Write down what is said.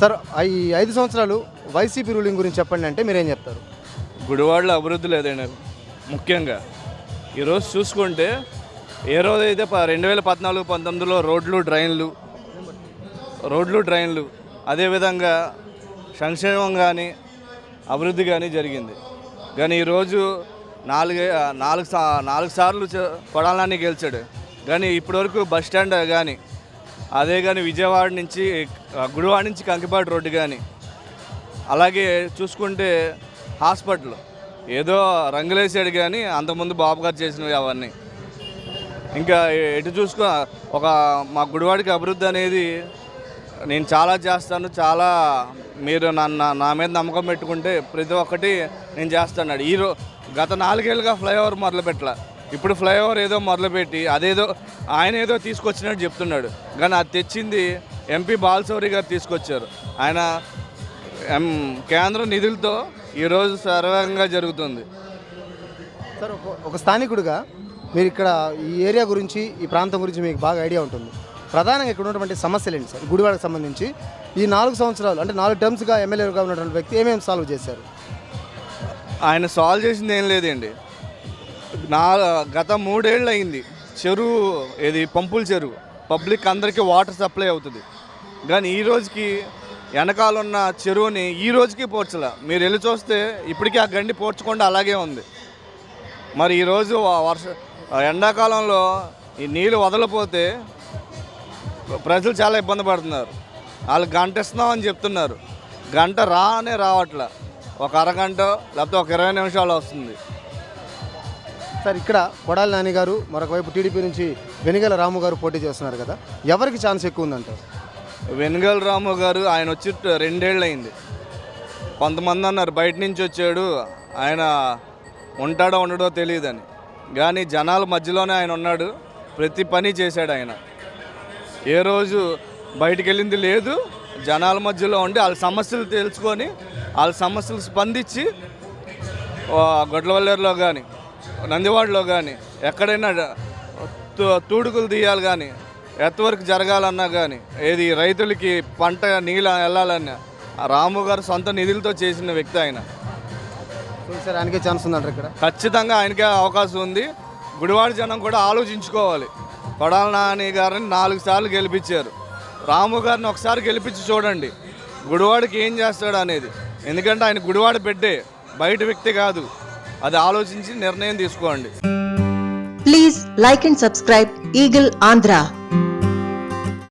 Sir ఈ ఐదు సంవత్సరాలు వైసీపీ రూలింగ్ గురించి చెప్పండి అంటే మీరేం చెప్తారు? గుడివాడలో అభివృద్ధి లేదండి. ముఖ్యంగా ఈరోజు చూసుకుంటే ఏ రోజైతే ప రెండు వేల పద్నాలుగు పంతొమ్మిదిలో రోడ్లు డ్రైన్లు రోడ్లు డ్రైన్లు అదేవిధంగా సంక్షేమం కానీ అభివృద్ధి కానీ జరిగింది. కానీ ఈరోజు నాలుగు నాలుగు సా నాలుగు సార్లు కొడాలని గెలిచాడు. కానీ ఇప్పటివరకు బస్ స్టాండ్ కానీ అదే కానీ విజయవాడ నుంచి గుడివాడ నుంచి కంకిపాడు రోడ్డు కానీ అలాగే చూసుకుంటే హాస్పిటల్. ఏదో రంగులేసాడు కానీ అంతకుముందు బాబు గారు చేసినవి అవన్నీ. ఇంకా ఎటు చూసుకో ఒక మా గుడివాడికి అభివృద్ధి అనేది నేను చాలా చేస్తాను చాలా మీరు నన్ను నా మీద నమ్మకం పెట్టుకుంటే ప్రతి ఒక్కటి నేను చేస్తాను ఈ రో గత నాలుగేళ్ళుగా ఫ్లైఓవర్ మొదలుపెట్టలా. ఇప్పుడు ఫ్లైఓవర్ ఏదో మొదలుపెట్టి అదేదో ఆయన ఏదో తీసుకొచ్చినట్టు చెప్తున్నాడు. కానీ అది తెచ్చింది ఎంపీ బాలశౌరి గారు తీసుకొచ్చారు. ఆయన కేంద్ర నిధులతో ఈరోజు సర్వంగా జరుగుతుంది. సార్ ఒక- ఒక స్థానికుడిగా మీరు ఇక్కడ ఈ ఏరియా గురించి ఈ ప్రాంతం గురించి మీకు బాగా ఐడియా ఉంటుంది. ప్రధానంగా ఇక్కడ ఉన్నటువంటి సమస్యలు ఏంటి సార్? గుడివాడకు సంబంధించి ఈ నాలుగు సంవత్సరాలు అంటే నాలుగు టర్మ్స్గా ఎమ్మెల్యేగా ఉన్నటువంటి వ్యక్తి ఏమేమి సాల్వ్ చేశారు? ఆయన సాల్వ్ చేసింది ఏం లేదండి. నా గత మూడేళ్ళు అయింది చెరువు ఇది పంపుల చెరువు. పబ్లిక్ అందరికీ వాటర్ సప్లై అవుతుంది. కానీ ఈ రోజుకి వెనకాలన్న చెరువుని ఈ రోజుకి పోర్చలే మీరు వెళ్ళి చూస్తే ఇప్పటికీ ఆ గండి పోర్చకుండా అలాగే ఉంది. మరి ఈరోజు వర్ష ఎండాకాలంలో ఈ నీళ్ళు వదలపోతే ప్రజలు చాలా ఇబ్బంది పడుతున్నారు. వాళ్ళు గంట ఇస్తున్నామని చెప్తున్నారు. గంట రానే రావట్లే. ఒక అరగంట లేకపోతే ఒక ఇరవై నిమిషాలు వస్తుంది. సార్ ఇక్కడ కొడాలి నాని గారు మరొకవైపు టీడీపీ నుంచి వెనుగల రాము గారు పోటీ చేస్తున్నారు కదా. ఎవరికి ఛాన్స్ ఎక్కువ ఉందంటారు వెనుగల రాము గారు ఆయన వచ్చి రెండేళ్ళు అయింది కొంతమంది అన్నారు బయట నుంచి వచ్చాడు ఆయన ఉంటాడో ఉండడో తెలియదని. కానీ జనాల మధ్యలోనే ఆయన ఉన్నాడు ప్రతి పని చేశాడు ఆయన. ఏ రోజు బయటికి వెళ్ళింది లేదు జనాల మధ్యలో ఉండి వాళ్ళ సమస్యలు తెలుసుకొని వాళ్ళ సమస్యలు స్పందించి ఆ, గొడ్లవల్లేరులో కానీ నందివాడలో కానీ ఎక్కడైనా తూడుకులు తీయాలి కానీ ఎంతవరకు జరగాలన్నా కానీ ఏది రైతులకి పంట నీళ్ళు వెళ్ళాలన్నా రాము గారు సొంత నిధులతో చేసిన వ్యక్తి ఆయన. సార్ ఆయనకే ఛాన్స్ ఉందంటారు ఇక్కడ. ఖచ్చితంగా ఆయనకే అవకాశం ఉంది. గుడివాడ జనం కూడా ఆలోచించుకోవాలి. కొడాల నాని గారిని నాలుగు సార్లు గెలిపించారు. రాము గారిని ఒకసారి గెలిపించి చూడండి. గుడివాడికి ఏం చేస్తాడు అనేది. ఎందుకంటే ఆయన గుడివాడ బిడ్డే బయట వ్యక్తి కాదు. అది ఆలోచించి నిర్ణయం తీసుకోండి. Please like and subscribe eagle Andhra